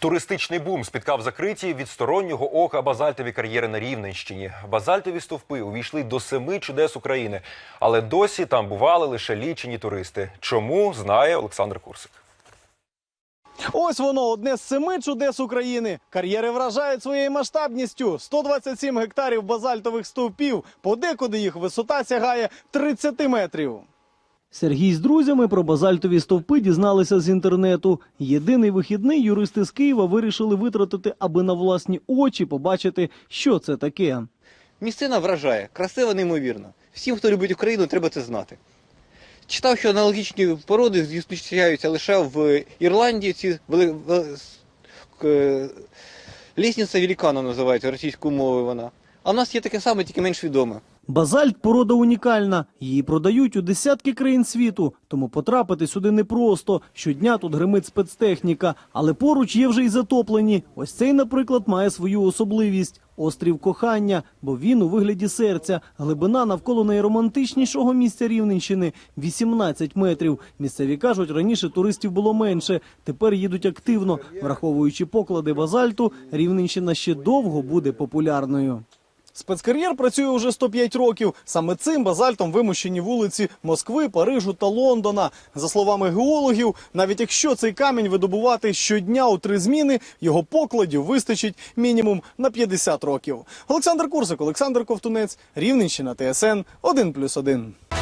Туристичний бум спіткав закриті від стороннього ока базальтові кар'єри на Рівненщині. Базальтові стовпи увійшли до семи чудес України, але досі там бували лише лічені туристи. Чому знає Олександр Курсик. Ось воно одне з семи чудес України. Кар'єри вражають своєю масштабністю: 127 гектарів базальтових стовпів. Подекуди їх висота сягає 30 метрів. Сергій з друзями про базальтові стовпи дізналися з інтернету. Єдиний вихідний юристи з Києва вирішили витратити, аби на власні очі побачити, що це таке. Місцина вражає, красиво неймовірно. Всім, хто любить Україну, треба це знати. Читав, що аналогічні породи зустрічаються лише в Ірландії. Ці вели... ве- лісниця великана називається російською мовою вона. А в нас є таке саме, тільки менш відоме. Базальт порода унікальна. Її продають у десятки країн світу, тому потрапити сюди непросто. Щодня тут гримить спецтехніка, але поруч є вже й затоплені. Ось цей, наприклад, має свою особливість острів кохання, бо він у вигляді серця. Глибина навколо найромантичнішого місця Рівненщини 18 метрів. Місцеві кажуть, раніше туристів було менше. Тепер їдуть активно. Враховуючи поклади базальту, Рівненщина ще довго буде популярною. Спецкар'єр працює уже 105 років. Саме цим базальтом вимощені вулиці Москви, Парижу та Лондона. За словами геологів, навіть якщо цей камінь видобувати щодня у три зміни, його покладів вистачить мінімум на 50 років. Олександр Курсик, Олександр Ковтунець, Рівненщина, ТСН 1+,1.